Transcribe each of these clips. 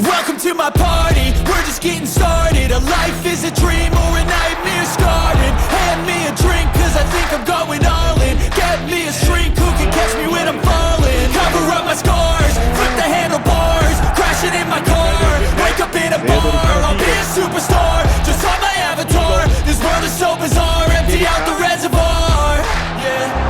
Welcome to my party, we're just getting started. A life is a dream or a nightmare scarred Hand me a drink cause I think I'm going all in. Get me a shrink who can catch me when I'm falling. Cover up my scars, flip the handlebars Crashing in my car, wake up in a bar I'll be a superstar, just on my avatar. This world is so bizarre, empty out the reservoir. Yeah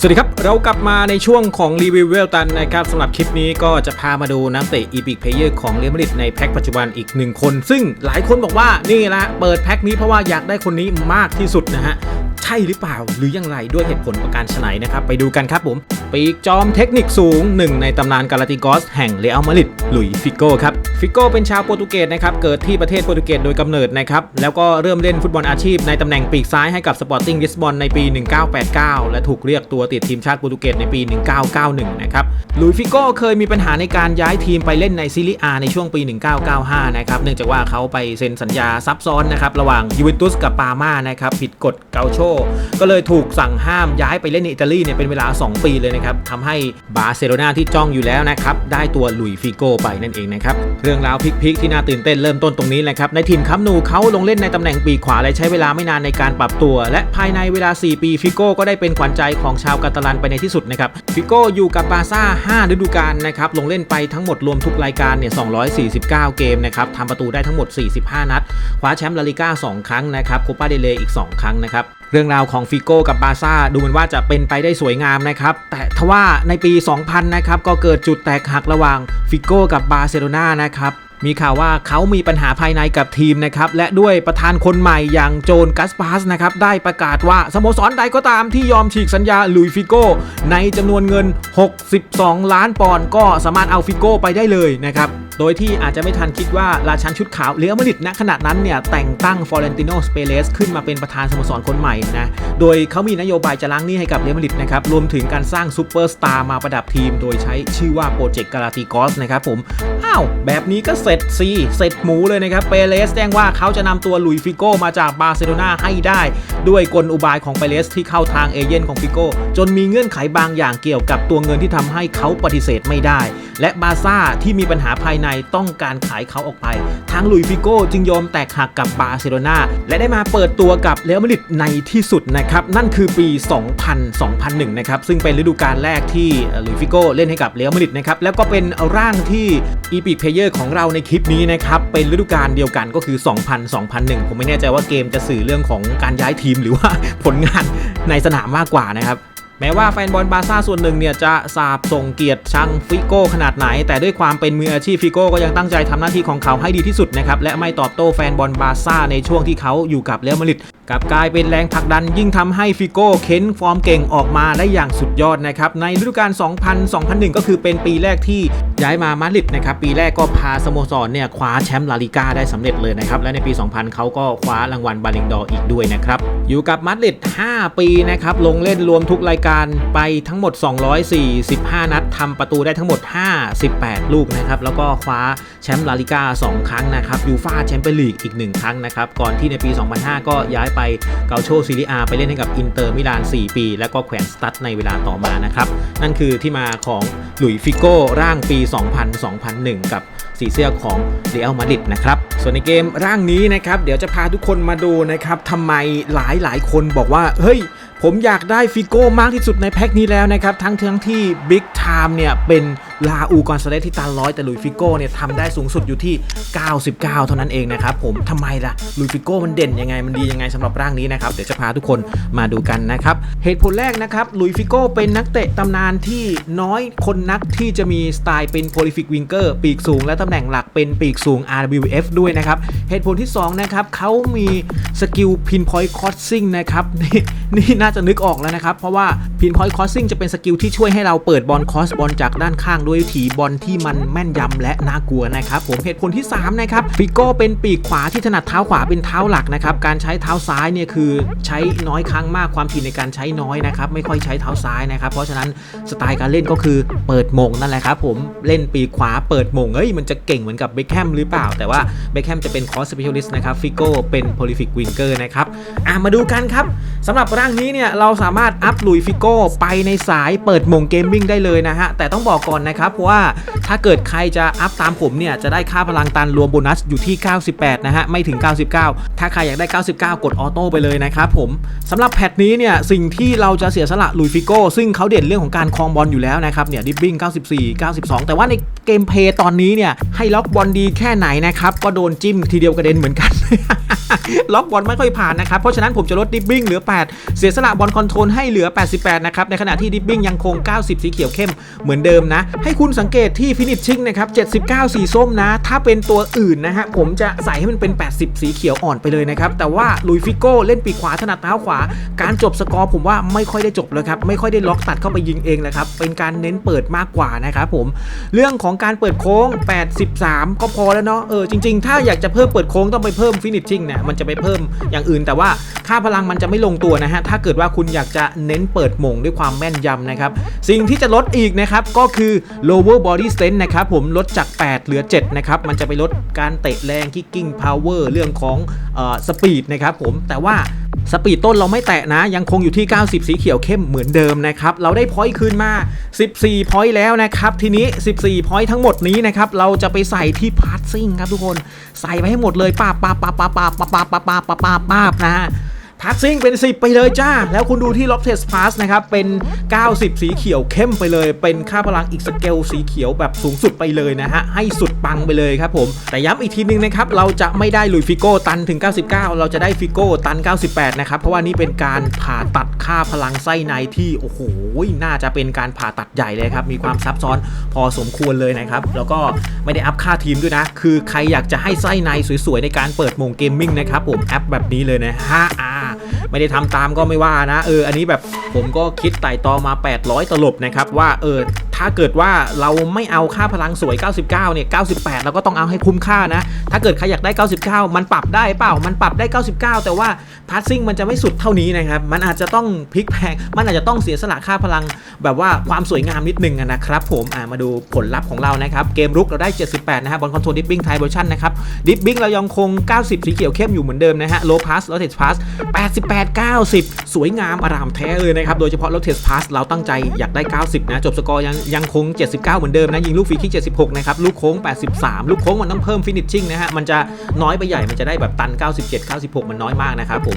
สวัสดีครับ เรากลับมาในช่วงของรีวิวเวลตันนะครับสำหรับคลิปนี้ก็จะพามาดูนักเตะอีพิกเพลเยอร์ของเรอัลมาดริดในแพ็คปัจจุบันอีกหนึ่งคน ซึ่งหลายคนบอกว่านี่ละเปิดแพ็คนี้เพราะว่าอยากได้คนนี้มากที่สุดนะฮะ ช่หรือเปล่า หรือยังไรด้วยเหตุผลประการฉนัยนะครับ ไปดูกันครับผม ปีกจอมเทคนิคสูงหนึ่งในตำนานกาลาติกอสแห่งเรอัลมาดริดหลุยฟิโก้ครับฟิโก้เป็นชาวโปรตุเกสนะครับเกิดที่ประเทศโปรตุเกสโดยกำเนิดนะครับแล้วก็เริ่มเล่นฟุตบอลอาชีพในตำแหน่งปีกซ้ายให้กับสปอร์ติ้งลิสบอนในปี 1989 และถูกเรียกตัวติดทีมชาติโปรตุเกสในปี 1991 นะครับหลุยฟิโก้เคยมีปัญหาในการย้ายทีมไปเล่นในซีรีอาในช่วงปี 1995 นะครับเนื่องจากว่าเขาไปเซ็นสัญญาซับซ้อนนะครับระหว่างยูเวนตุสกับปาร์มานะครับผิดกฎเกาโชก็เลยถูกสั่งห้ามย้ายไปเล่นในอิตาลีเนี่ยเป็นเวลา 2 ปีเลยนะครับทำให้บาร์เซโลนาที่จ้องอยู่แล้วนะครับได้ตัวหลุยฟิโก้ไปนั่นเองนะครับเรื่องราวพลิกๆที่น่าตื่นเต้นเริ่มต้นตรงนี้แหละครับในถิ่นคัมนูเขาลงเล่นในตำแหน่งปีขวาและใช้เวลาไม่นานในการปรับตัว และภายในเวลา 4 ปีฟิโก้ก็ได้เป็นขวัญใจของชาวกาตาลันไปในที่สุดนะครับฟิโก้อยู่กับบาร์ซ่า 5 ฤดูกาลนะครับลงเล่นไปทั้งหมดรวมทุกรายการเนี่ย 249 เกมนะครับทำประตูได้ทั้งหมด 45 นัด คว้าแชมป์ลาลิก้า 2 ครั้งนะครับโคปาเดเลอีก 2 ครั้งนะครับ เรื่องราวของฟิโก้กับบาร์ซ่าดูเหมือนว่าจะเป็นไปได้สวยงามนะครับ แต่ทว่าในปี 2000 นะครับก็เกิดจุดแตกหักระหว่างฟิโก้กับบาร์เซโลนานะครับมีข่าวว่าเขามีปัญหาภายในกับทีมนะครับ และด้วยประธานคนใหม่อย่างโจนกัสปาสนะครับ ได้ประกาศว่าสโมสรใดก็ตามที่ยอมฉีกสัญญาลุยฟิโก้ ในจำนวนเงิน 62 ล้านปอนด์ก็สามารถเอาฟิโก้ไปได้เลยนะครับ โดยที่อาจจะไม่ทันคิดว่าราชันชุดขาวเรอัลมาดริดณขณะนั้นเนี่ยแต่งตั้งฟอเรนติโนสเปเลสขึ้นมาเป็นประธานสโมสรคนใหม่นะ โดยเขามีนโยบายจะล้างหนี้ให้กับเรอัลมาดริดนะครับ รวมถึงการสร้างซูเปอร์สตาร์มาประดับทีม โดยใช้ชื่อว่าโปรเจกต์กาลาติกอสนะครับผม อ้าว แบบนี้ก็เสร็จซีเสร็จหมูเลยนะครับ เปเลสแจ้งว่าเขาจะนำตัวลุยฟิโก้มาจากบาร์เซโลนาให้ได้ ด้วยกลอุบายของเปเลสที่เข้าทางเอเย่นของฟิโก้จนมีเงื่อนไขบางอย่างเกี่ยวกับตัวเงินที่ทำให้เขาปฏิเสธไม่ได้ และบาซ่าที่มีปัญหาภายในต้องการขายเขาออกไป ทางลุยฟิโก้จึงยอมแตกหักกับบาร์เซโลนาและได้มาเปิดตัวกับเรอัลมาดริดในที่สุดนะครับ นั่นคือปี 2000-2001 นะครับ ซึ่งเป็นฤดูกาลแรกที่ลุยฟิโก้เล่นให้กับเรอัลมาดริดนะครับ แล้วก็เป็นร่างที่อีพิกเพเยอร์ของเราในคลิปนี้นะครับ เป็นฤดูกาลเดียวกันก็คือ 2000-2001 ผมไม่แน่ใจว่าเกมจะสื่อเรื่องของการย้ายทีมหรือว่าผลงานในสนามมากกว่านะครับ แม้ว่าแฟนบอลบาร์ซ่าส่วนหนึ่งเนี่ยจะสาบส่งเกียรติชังฟิโก้ขนาดไหน แต่ด้วยความเป็นมืออาชีพฟิโก้ก็ยังตั้งใจทำหน้าที่ของเขาให้ดีที่สุดนะครับและไม่ตอบโต้แฟนบอลบาร์ซ่าในช่วงที่เขาอยู่กับเรอัลมาดริด กลับกลายเป็นแรงผลักดันยิ่งทำให้ฟิโก้เค้นฟอร์มเก่งออกมาได้อย่างสุดยอดนะครับ ในฤดูกาล 2000-2001 ก็คือเป็นปีแรกที่ย้ายมามาดริดนะครับ ปีแรกก็พาสโมสรเนี่ยคว้าแชมป์ลาลิก้าได้สำเร็จเลยนะครับ และในปี 2000 เขาก็คว้ารางวัลบาลิงดออีกด้วยนะครับ อยู่กับมาดริด 5 ปีนะครับ ลงเล่นรวมทุกรายการไปทั้งหมด 245 นัดทำประตูได้ทั้งหมด 58 ลูกนะครับ แล้วก็คว้าแชมป์ลาลิก้า2ครั้งนะครับยูฟาแชมเปี้ยนลีกอีก 1 ครั้งนะครับ ก่อนที่ในปี 2005 ก็ย้ายไปเกาโชซีรีอาไปเล่นให้กับอินเตอร์มิลาน 4 ปี แล้วก็แขวนสตัดในเวลาต่อมานะครับ นั่นคือที่มาของหลุยฟิโก้ร่างปี 2000-2001 กับสีเสื้อของเรอัลมาดริดนะครับ ส่วนในเกมร่างนี้นะครับเดี๋ยวจะพาทุกคนมาดูนะครับทำไมหลายหลายคนบอกว่า เฮ้ย ผมอยากได้ฟิโก้มากที่สุดในแพ็คนี้แล้วนะครับ ทั้งทั้งที่บิ๊กไทม์เนี่ยเป็น ลาอูกอนซาเลสที่ตันร้อยแต่ลุยฟิโก้เนี่ยทำได้สูงสุดอยู่ที่ 99 เท่านั้นเองนะครับผมทำไมล่ะลุยฟิโก้มันเด่นยังไงมันดียังไงสำหรับร่างนี้นะครับเดี๋ยวจะพาทุกคนมาดูกันนะครับเหตุผลแรกนะครับลุยฟิโก้เป็นนักเตะตำนานที่น้อยคนนักที่จะมีสไตล์เป็นโพลิฟิกวิงเกอร์ปีกสูงและตำแหน่งหลักเป็นปีกสูง RWF ด้วยนะครับเหตุผลที่2นะครับเขามีสกิลพินพอยต์คอสซิ่งนะครับนี่นี่น่าจะนึกออกแล้วนะครับเพราะว่าพินพอยต์คอสซิ่งจะเป็นสกิลที่ช่วยให้เราเปิดบอลคอสบอลจากด้านข้างด้วยถีบอลที่มันแม่นยำและน่ากลัวนะครับผมเหตุผลที่3นะครับฟิโก้เป็นปีกขวาที่ถนัดเท้าขวาเป็นเท้าหลักนะครับการใช้เท้าซ้ายเนี่ยคือใช้น้อยครั้งมากความถี่ในการใช้น้อยนะครับไม่ค่อยใช้เท้าซ้ายนะครับเพราะฉะนั้นสไตล์การเล่นก็คือเปิดมงนั่นแหละครับผมเล่นปีกขวาเปิดมงเอ้ยมันจะเก่งเหมือนกับเบคแฮมหรือเปล่า แต่ว่าเบคแฮมจะเป็นคอส s เ e เ i ลิสต์นะครับฟิโก้เป็นโพลิฟิกวิงเกอร์นะครับอะมาดูกันครับสำหรับร่างนี้เนี่ยเราสามารถอัพลุยฟิโก้ไปในสายเปิดมงเกมมิ่งได้เลยนะฮะแต่ต้องบอกก่อนนะครับเพราะว่าถ้าเกิดใครจะอัพตามผมเนี่ย จะได้ค่าพลังตันรวมโบนัสอยู่ที่ 98 นะฮะ ไม่ถึง 99 ถ้าใครอยากได้ 99 กดออโต้ไปเลยนะครับผมสำหรับแพทนี้เนี่ย สิ่งที่เราจะเสียสละลุยฟิโก้ ซึ่งเขาเด่นเรื่องของการคลองบอลอยู่แล้วนะครับเนี่ยดิบบิ้ง94 92 แต่ว่าในเกมเพย์ตอนนี้เนี่ยให้ล็อกบอลดีแค่ไหนนะครับก็โดนจิ้มทีเดียวกระเด็นเหมือนกันล็อกบอลไม่ค่อยผ่านนะครับ เพราะฉะนั้นผมจะลดดิบบิ้งเหลือ 8 เสียสละบอลคอนโทรลให้เหลือ 88 นะครับ ในขณะที่ดิบบิ้งยังคง 90 สีเขียวเข้มเหมือนเดิมนะ ใให้คุณสังเกตที่ฟินิชชิ่งนะครับ79 สีส้มนะ ถ้าเป็นตัวอื่นนะฮะผมจะใส่ให้มันเป็น 80 สีเขียวอ่อนไปเลยนะครับ แต่ว่าลุยฟิโก้เล่นปีกขวาถนัดเท้าขวา การจบสกอร์ผมว่าไม่ค่อยได้จบเลยครับ ไม่ค่อยได้ล็อกตัดเข้าไปยิงเองเลยครับ เป็นการเน้นเปิดมากกว่านะครับผม เรื่องของการเปิดโค้ง 83 ก็พอแล้วเนาะ เออจริง ๆ ถ้าอยากจะเพิ่มเปิดโค้งต้องไปเพิ่มฟินิชชิ่งเนี่ยมันจะไปเพิ่มอย่างอื่น แต่ว่าค่าพลังมันจะไม่ลงตัวนะฮะ ถ้าเกิดว่าคุณอยากจะเน้นเปิดหม่งด้วยความแม่นยำนะครับ สิ่งที่จะลดอีกนะครับก็คือ lower body strength นะครับผมลดจาก 8 เหลือ 7 นะครับ มันจะไปลดการเตะแรง kicking power เรื่องของเอ่อ speed นะครับผมแต่ว่าสปีดต้นเราไม่แตะนะ ยังคงอยู่ที่ 90 สีเขียวเข้มเหมือนเดิมนะครับ เราได้พอยต์คืนมา 14 พอยต์แล้วนะครับ ทีนี้ 14 พอยต์ทั้งหมดนี้นะครับ เราจะไปใส่ที่พาร์ทซิ่งครับทุกคน ใส่ไปให้หมดเลยป้าบป้าบป้าบป้าบป้าบป้าบป้าบป้าบป้าบป้าบป้าบนะฮะ พักซิ่งเป็น 10 ไปเลยจ้า แล้วคุณดูที่ล็อบเทสพาสนะครับ เป็น 90 สีเขียวเข้มไปเลย เป็นค่าพลังอีกสเกลสีเขียวแบบสูงสุดไปเลยนะฮะ ให้สุดปังไปเลยครับผม แต่ย้ำอีกทีนึงนะครับ เราจะไม่ได้ลุยฟิโก้ตันถึง 99 เราจะได้ฟิโก้ตัน 98 นะครับ เพราะว่านี่เป็นการผ่าตัดค่าพลังไส้ในที่โอ้โหน่าจะเป็นการผ่าตัดใหญ่เลยครับ มีความซับซ้อนพอสมควรเลยนะครับ แล้วก็ไม่ได้อัพค่าทีมด้วยนะ คือใครอยากจะให้ไส้ในสวยๆในการเปิดโมงเกมมิ่งนะครับผมแอปแบบนี้เลยนะฮะ ไม่ได้ทำตามก็ไม่ว่านะ เออ อันนี้แบบผมก็คิดไต่ตองมา 800 ตลบนะครับ ว่าเออ ถ้าเกิดว่าเราไม่เอาค่าพลังสวย 99 เนี่ย 98 เราก็ต้องเอาให้คุ้มค่านะ ถ้าเกิดใครอยากได้ 99 มันปรับได้เปล่า มันปรับได้ 99 แต่ว่าพาสซิ่งมันจะไม่สุดเท่านี้นะครับ มันอาจจะต้องพลิกแพง มันอาจจะต้องเสียสละค่าพลัง แบบว่าความสวยงามนิดนึงนะครับผม อ่ามาดูผลลัพธ์ของเรานะครับ เกมรุกเราได้ 78 นะครับบอลคอนโทรลดิปปิ้งไทเวอร์ชันนะครับ ดิปปิ้งเรายังคง 90 สีเขียวเข้มอยู่เหมือนเดิมนะฮะ โลพาสโรเทสพาส88 90 สวยงามอารามแท้เลยนะครับ โดยเฉพาะโรเทสพาสเราตั้งใจอยากได้ 90 นะ จบสกอร์ยังยังคง 79 เหมือนเดิมนะ ยิงลูกฟรีคิก 76 นะครับ ลูกโค้ง 83 ลูกโค้งมันต้องเพิ่มฟินิชชิ่งนะฮะ มันจะน้อยไปใหญ่ มันจะได้แบบตัน 97 96 มันน้อยมากนะครับผม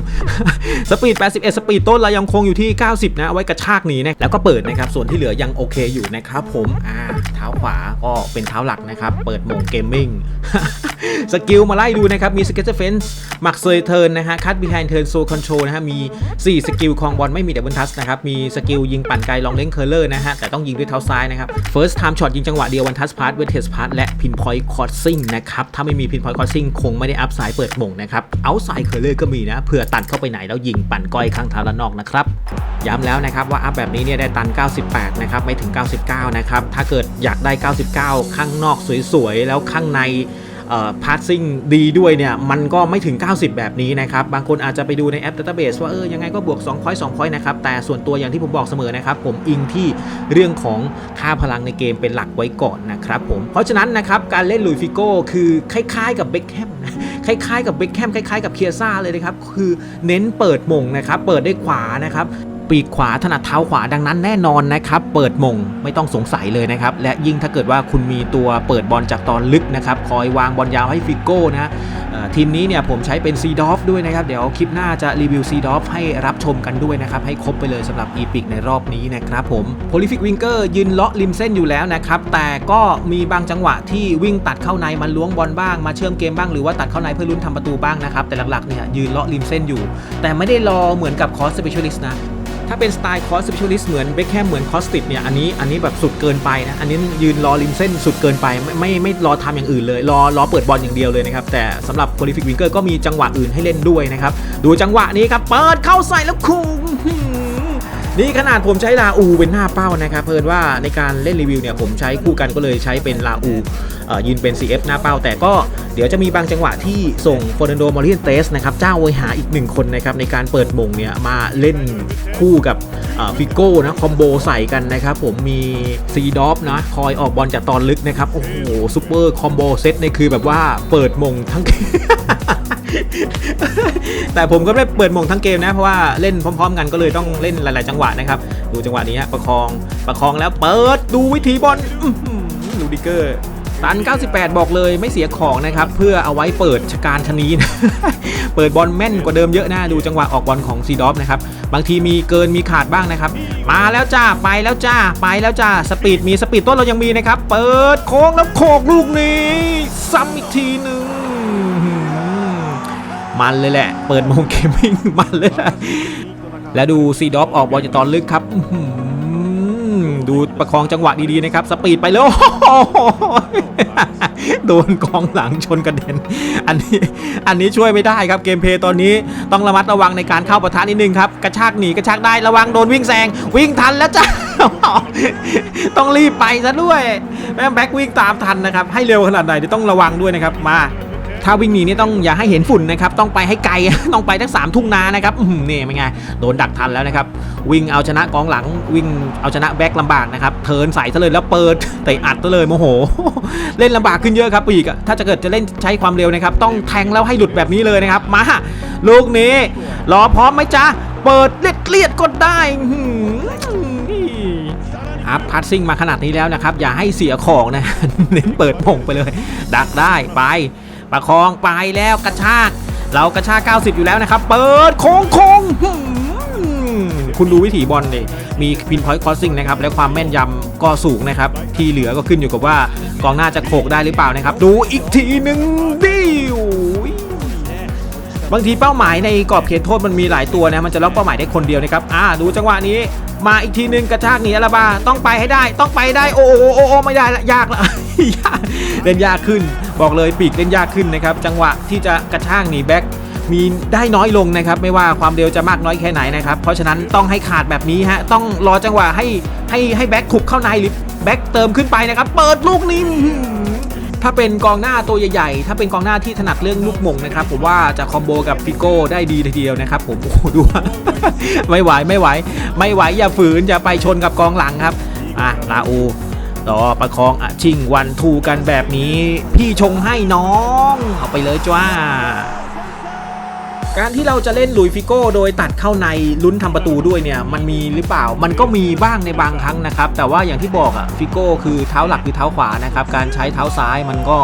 สปีด 81 สปีดต้นเรายังคงอยู่ที่ 90 นะเอาไว้กระชากหนีนะ แล้วก็เปิดนะครับ ส่วนที่เหลือยังโอเคอยู่นะครับผม อ่า เท้าขวาก็เป็นเท้าหลักนะครับ เปิดโหมงเกมมิ่ง สกิลมาไล่ดูนะครับ มีสเก็ตเฟนส์มักเซยเทิร์นนะฮะ คัตบีไฮน์เทิร์นโซคอนโทรลนะฮะ มี 4 สกิลคองบอลไม่มีดับเบิลทัสนะครับ มีสกิลยิงปั่นไกลลองเล้งเคอร์เลอร์นะฮะ แต่ต้องยิงด้วยเท้าซ้ายนะครับ First time shot ยิงจังหวะเดียววันทัสพาร์ตเวทเทสพาร์ตและพินพอยต์คอร์ซิ่งนะครับ ถ้าไม่มีพินพอยต์คอร์ซิ่งคงไม่ได้อัพสายเปิดมงนะครับเอาสายเคอร์เลอร์ก็มีนะเผื่อตัดเข้าไปไหนแล้วยิงปั่นก้อยข้างเท้าด้านนอกนะครับย้ำแล้วนะครับว่าอัพแบบนี้เนี่ยได้ตัน 98 นะครับไม่ถึง 99 นะครับถ้าเกิดอยากได้ 99 ข้างนอกสวยๆแล้วข้างใน พาร์ซิ่งดีด้วยเนี่ย มันก็ไม่ถึง 90 แบบนี้นะครับ บางคนอาจจะไปดูในแอป Database ว่า เออ ยังไงก็บวก2 point 2 point นะครับ แต่ส่วนตัวอย่างที่ผมบอกเสมอนะครับ ผมอิงที่เรื่องของค่าพลังในเกมเป็นหลักไว้ก่อนนะครับผม เพราะฉะนั้นนะครับ การเล่นลุยฟิโก้คือคล้ายๆกับเบคแฮมคล้ายๆกับเบคแฮมคล้ายๆกับเคียซ่าเลยนะครับ คือเน้นเปิดมงนะครับ เปิดได้ขวานะครับ ปีกขวาถนัดเท้าขวาดังนั้นแน่นอนนะครับเปิดมงไม่ต้องสงสัยเลยนะครับและยิ่งถ้าเกิดว่าคุณมีตัวเปิดบอลจากตอนลึกนะครับคอยวางบอลยาวให้ฟิโก้นะทีมนี้เนี่ยผมใช้เป็นซีดอฟด้วยนะครับเดี๋ยวคลิปหน้าจะรีวิวซีดอฟให้รับชมกันด้วยนะครับให้ครบไปเลยสำหรับอีพิกในรอบนี้นะครับผมโพลิฟิกวิงเกอร์ยืนเลาะริมเส้นอยู่แล้วนะครับแต่ก็มีบางจังหวะที่วิ่งตัดเข้าในมาล้วงบอลบ้างมาเชื่อมเกมบ้างหรือว่าตัดเข้าในเพื่อลุ้นทำประตูบ้างนะครับแต่หลักๆเนี่ยยืนเลาะริมเส้นอยู่ แต่ไม่ได้รอเหมือนกับคอสเปเชียลิสต์นะ ถ้าเป็นสไตล์คอส s ิ e ช a ลิสเหมือนเบคแฮมเหมือนคอสติดเนี่ยอันนี้อันนี้แบบสุดเกินไปนะ อันนี้ยืนรอริมเส้นสุดเกินไป ไม่ไม่ไม่รอทำอย่างอื่นเลย รอรอเปิดบอลอย่างเดียวเลยนะครับ แต่สำหรับโพลิฟิกวิงเกอร์ก็มีจังหวะอื่นให้เล่นด้วยนะครับ ดูจังหวะนี้ครับ เปิดเข้าใส่แล้วคุม นี่ขนาดผมใช้ลาอูเป็นหน้าเป้านะครับเพิ่นว่าในการเล่นรีวิวเนี่ยผมใช้คู่กันก็เลยใช้เป็นลาอูยืนเป็น CF หน้าเป้า แต่ก็เดี๋ยวจะมีบางจังหวะที่ส่งโฟนโดมอริเอนเตสนะครับเจ้าโวยหาอีกหนึ่งคนนะครับในการเปิดมงเนี่ยมาเล่นคู่กับฟิโก้นะคอมโบใส่กันนะครับผมมีซีดอฟนะคอยออกบอลจากตอนลึกนะครับโอ้โหซูเปอร์คอมโบเซตนี่คือแบบว่าเปิดมงทั้ง แต่ผมก็ไม่ได้เปิดมงทั้งเกมนะ เพราะว่าเล่นพร้อม ๆ กันก็เลยต้องเล่นหลาย ๆ จังหวะนะครับ ดูจังหวะนี้ฮะประคองประคองแล้วเปิดดูวิธีบอลลูดิเกอร์ตัน 98 บอกเลยไม่เสียของนะครับ เพื่อเอาไว้เปิดชการชนีนะเปิดบอลแม่นกว่าเดิมเยอะนะดูจังหวะออกบอลของซีดอฟนะครับ บางทีมีเกินมีขาดบ้างนะครับ มาแล้วจ้าไปแล้วจ้าไปแล้วจ้าสปีดมีสปีดต้นเรายังมีนะครับ เปิดโค้งแล้วโขกลูกนี้ ซ้ำอีกทีหนึ่ง มันเลยแหละ เปิดโมงเกมมิ่งมันเลยแหละแล้วดูซีดอฟออกบอลจากตอนลึกครับดูประคองจังหวะดีๆนะครับ สปีดไปแล้วโดนกองหลังชนกระเด็น อันนี้อันนี้ช่วยไม่ได้ครับเกมเพย์ตอนนี้ต้องระมัดระวังในการเข้าประทะนิดนึงครับ กระชากหนีกระชากได้ระวังโดนวิ่งแซง วิ่งทันแล้วจ้าต้องรีบไปซะด้วยแม่แบ็ควิ่งตามทันนะครับ ให้เร็วขนาดไหนต้องระวังด้วยนะครับมา ถ้าวิ่งหนีนี่ต้องอย่าให้เห็นฝุ่นนะครับต้องไปให้ไกลต้องไปทั้งสามทุ่งนานะครับนี่เป็นไงโดนดักทันแล้วนะครับวิ่งเอาชนะกองหลังวิ่งเอาชนะแบ็คลำบากนะครับเทินใส่ซะเลยแล้วเปิดเตะอัดซะเลยโมโห เล่นลำบากขึ้นเยอะครับปีกถ้าจะเกิดจะเล่นใช้ความเร็วนะครับต้องแทงแล้วให้หลุดแบบนี้เลยนะครับมาลูกนี้รอพร้อมไหมจ๊ะเปิดเลียดเลียดๆก็ได้อัพพัดซิ่งมาขนาดนี้แล้วนะครับ อย่าให้เสียของนะ เน้นเปิดมงไปเลย ดักได้ไป ประคองไปแล้วกระชาก เรากระชาก 90 อยู่แล้วนะครับ เปิดโค้งโค้งคุณดูวิถีบอลดิมีพินพอยต์คอสซิ่งนะครับ และความแม่นยำก็สูงนะครับ ที่เหลือก็ขึ้นอยู่กับว่ากองหน้าจะโขกได้หรือเปล่านะครับ ดูอีกทีหนึ่งดิวบางทีเป้าหมายในกรอบเขตโทษมันมีหลายตัวนะมันจะล็อกเป้าหมายได้คนเดียวนะครับอ่าดูจังหวะนี้มาอีกทีนึงกระชากหนีอาราบาต้องไปให้ได้ ต้องไปได้ โอ้โอ้โอ้โอไม่ได้ละยากละเล่นยากขึ้น บอกเลยปีกเล่นยากขึ้นนะครับจังหวะที่จะกระชากหนีแบ็คมีได้น้อยลงนะครับไม่ว่าความเร็วจะมากน้อยแค่ไหนนะครับเพราะฉะนั้นต้องให้ขาดแบบนี้ฮะต้องรอจังหวะให้ให้ให้แบ็คขุบเข้าในหรือแบ็คเติมขึ้นไปนะครับเปิดลูกนี้ถ้าเป็นกองหน้าตัวใหญ่ๆ ถ้าเป็นกองหน้าที่ถนัดเรื่องลูกม่งนะครับผมว่าจะคอมโบกับฟิโก้ได้ดีทีเดียวนะครับผมโอ้โหดูไม่ไหวไม่ไหว ไม่ไหวอย่าฝืนอย่าไปชนกับกองหลังครับอะลาอู ต่อประคองอะชิงวันทูกันแบบนี้ พี่ชงให้น้อง เอาไปเลยจ้าการที่เราจะเล่นลุยฟิโก้โดยตัดเข้าในลุ้นทำประตูด้วยเนี่ยมันมีหรือเปล่ามันก็มีบ้างในบางครั้งนะครับ แต่ว่าอย่างที่บอกอะฟิโก้คือเท้าหลักคือเท้าขวานะครับ การใช้เท้าซ้ายมันก็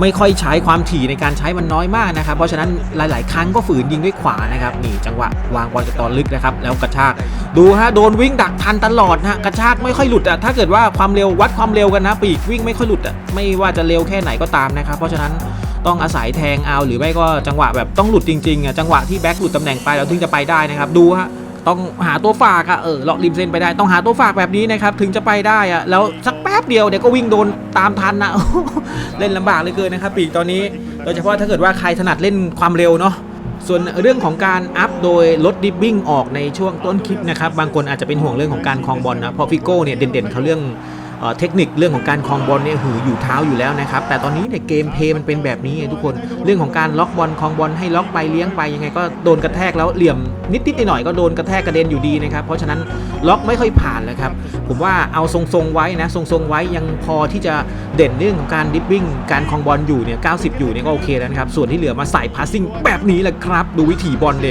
ไม่ค่อยใช้ความถี่ในการใช้มันน้อยมากนะครับ เพราะฉะนั้นหลาย ๆ ครั้งก็ฝืนยิงด้วยขวานะครับนี่จังหวะวางบอลจากตอนลึกนะครับ แล้วกระชากดูฮะโดนวิ่งดักทันตลอดนะฮะกระชากไม่ค่อยหลุดอะถ้าเกิดว่าความเร็ววัดความเร็วกันนะ ปีกวิ่งไม่ค่อยหลุดอะไม่ว่าจะเร็วแค่ไหนก็ตามนะครับ เพราะฉะนั้นต้องอาศัยแทงเอาหรือไม่ก็จังหวะแบบต้องหลุดจริงๆอะจังหวะที่แบ็คหลุดตำแหน่งไปแล้วถึงจะไปได้นะครับดูฮะ ต้องหาตัวฝากอะเออเลาะริมเส้นไปได้ต้องหาตัวฝากแบบนี้นะครับถึงจะไปได้อะแล้วสักแป๊บเดียวเดี๋ยวก็วิ่งโดนตามทันนะเล่นลำบากเหลยเกินนะครับปีกตอนนี้โดยเฉพาะถ้าเกิดว่าใครถนัดเล่นความเร็วเนาะส่วนเรื่องของการอัพโดยลดดิฟบิ้งออกในช่วงต้นคลิปนะครับบางคนอาจจะเป็นห่วงเรื่องของการคลองบอลนะเพราะฟิโก้เนี่ยเด่นๆเขาเรื่อง เทคนิคเรื่องของการคลองบอลเนี่ยหืออยู่เท้าอยู่แล้วนะครับ แต่ตอนนี้เนี่ยเกมเพย์มันเป็นแบบนี้ไงทุกคน เรื่องของการล็อกบอลคลองบอลให้ล็อกไปเลี้ยงไปยังไงก็โดนกระแทกแล้วเหลี่ยมนิดๆหน่อยๆก็โดนกระแทกกระเด็นอยู่ดีนะครับ เพราะฉะนั้นล็อกไม่ค่อยผ่านเลยครับ ผมว่าเอาทรงๆไว้นะทรงๆไว้ยังพอที่จะเด่นเรื่องของการดิฟบิ้งการคลองบอลอยู่เนี่ย90 อยู่เนี่ยก็โอเคแล้วครับส่วนที่เหลือมาใส่พาสซิ่งแบบนี้แหละครับ ดูวิถีบอลเด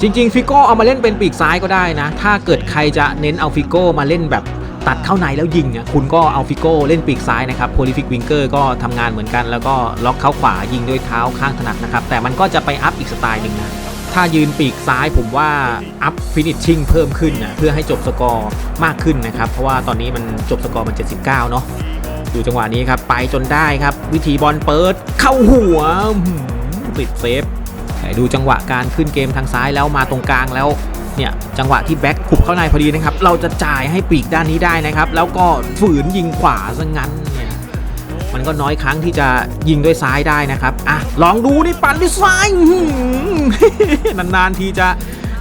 จริงๆ ฟิโก้เอามาเล่นเป็นปีกซ้ายก็ได้นะ ถ้าเกิดใครจะเน้นเอาฟิโก้มาเล่นแบบ ตัดเข้าในแล้วยิงอะคุณก็เอาฟิโก้เล่นปีกซ้ายนะครับโพลิฟิกวิงเกอร์ก็ทำงานเหมือนกัน แล้วก็ล็อกเข้าขวายิงด้วยเท้าข้างถนัดนะครับ แต่มันก็จะไปอัพอีกสไตล์หนึ่งนะถ้ายืนปีกซ้ายผมว่า อัพฟินิชชิ่งเพิ่มขึ้นนะเพื่อให้จบสกอร์มากขึ้นนะครับ เพราะว่าตอนนี้มันจบสกอร์มัน 79 เนาะดูจังหวะนี้ครับ ไปจนได้ครับ วิธีบอลเปิด เข้าหัวติดเซฟดูจังหวะการขึ้นเกมทางซ้ายแล้วมาตรงกลางแล้ว เนี่ยจังหวะที่แบ็คขุบเข้าในพอดีนะครับ เราจะจ่ายให้ปีกด้านนี้ได้นะครับ แล้วก็ฝืนยิงขวาซะงั้นเนี่ยมันก็น้อยครั้งที่จะยิงด้วยซ้ายได้นะครับอะลองดูนี่ปั่นด้วยซ้ายนานๆทีจะ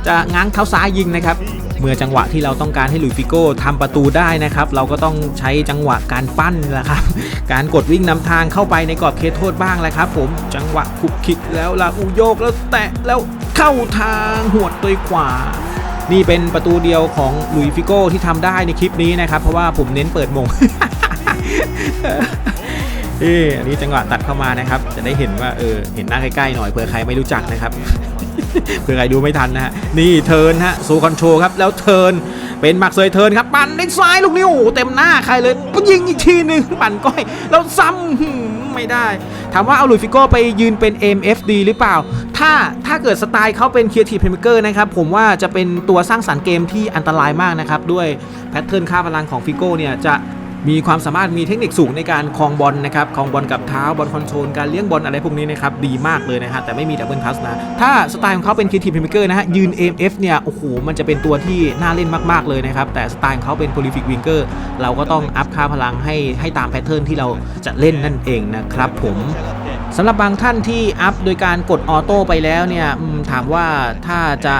จะง้างเท้าซ้ายยิงนะครับเมื่อจังหวะที่เราต้องการให้ลุยฟิโก้ทำประตูได้นะครับ เราก็ต้องใช้จังหวะการปั้นแหละครับ การกดวิ่งนำทางเข้าไปในกรอบเขตโทษบ้างแหละครับ ผมจังหวะคุกคิกแล้วลาอูโยกแล้วแตะแล้ว เข้าทางหวดตัวยขวา นี่เป็นประตูเดียวของหลุยส์ฟิโก้ที่ทำได้ในคลิปนี้นะครับ เพราะว่าผมเน้นเปิดมงเอออันนี้จังหวะตัดเข้ามานะครับ จะได้เห็นว่าเออเห็นหน้าใกล้ๆหน่อยเผื่อใครไม่รู้จักนะครับเผื่อใครดูไม่ทันนะฮะนี่เทิร์นฮะโซคอนโทรครับแล้วเทิร์นเป็นมักเซยเทิร์นครับปั่นด้านซ้ายลูกนี้โอ้เต็มหน้าใครเลยก็ยิงอีกทีหนึ่งปั่นก้อยแล้วซ้ำไม่ได้ถามว่าเอาหลุยส์ฟิโก้ไปยืนเป็น MFD หรือเปล่า ถ้าถ้าเกิดสไตล์เขาเป็น Creative Playmaker นะครับผมว่าจะเป็นตัวสร้างสรรค์เกมที่อันตรายมากนะครับ ด้วยแพทเทิร์นค่าพลังของฟิโก้เนี่ยจะมีความสามารถมีเทคนิคสูงในการคลองบอลนะครับคลองบอลกับเท้าบอลคอนโทรลการเลี้ยงบอลอะไรพวกนี้นะครับดีมากเลยนะฮะแต่ไม่มีดับเบิลทัสนะ ถ้าสไตล์ของเขาเป็นคิทีพิมเกอร์นะฮะยืน AMF เนี่ยโอ้โหมันจะเป็นตัวที่น่าเล่นมาก ๆ เลยนะครับ แต่สไตล์ของเขาเป็น prolific winger เราก็ต้องอัพค่าพลังให้ให้ตามแพทเทิร์นที่เราจะเล่นนั่นเองนะครับผม สำหรับบางท่านที่อัพโดยการกดออโต้ไปแล้วเนี่ยถามว่าถ้าจะ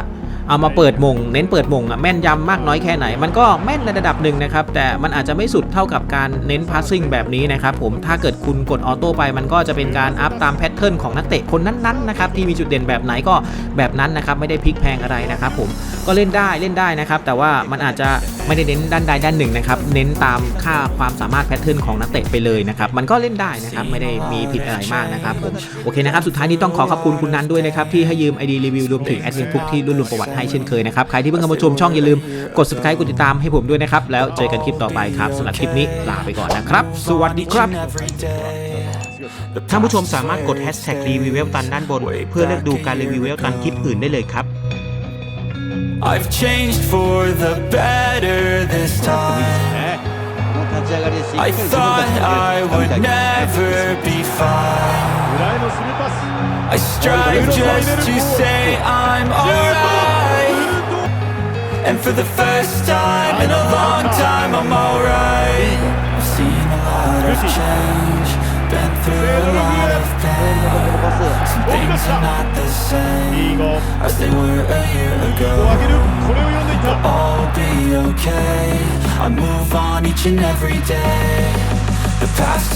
เอามาเปิดมง เน้นเปิดมงอะแม่นยำมากน้อยแค่ไหน มันก็แม่นในระดับหนึ่งนะครับ แต่มันอาจจะไม่สุดเท่ากับการเน้นพาสซิ่งแบบนี้นะครับผมถ้าเกิดคุณกดออโต้ไปมันก็จะเป็นการอัพตามแพทเทิร์นของนักเตะคนนั้นๆนะครับที่มีจุดเด่นแบบไหนก็แบบนั้นนะครับไม่ได้พลิกแพงอะไรนะครับผมก็เล่นได้เล่นได้นะครับ แต่ว่ามันอาจจะไม่ได้เน้นด้านใดด้านหนึ่งนะครับเน้นตามค่าความสามารถแพทเทิร์นของนักเตะไปเลยนะครับมันก็เล่นได้นะครับไม่ได้มีผิดอะไรมากนะครับผมโอเคนะครับสุดท้ายนี้ต้องขอขอบคุณคุณนันด้วยนะครับที่ให้ยืม ID รีวิวรวมถึงแอดมินพุกที่รวบรวมประวัติให้เช่นเคยนะครับ ใครที่เพิ่งเข้ามาชมช่องอย่าลืมกด subscribe กดติดตามให้ผมด้วยนะครับ แล้วเจอกันคลิปต่อไปครับสำหรับคลิปนี้ลาไปก่อนนะครับ สวัสดีครับ ท่านผู้ชมสามารถกด hashtag รีวิวเวลตันด้านบน เพื่อเลือกดูการรีวิวเวลตันคลิปอื่นได้เลยครับ I've changed for the better this time. I thought I would never be fine. I strive just to say I'm alright. And for the first time in a long time, I'm alright. I've seen a lot of change, been through a lot of pain. Some things are not the same as they were a year ago. But I'll be okay. I move on each and every day. The past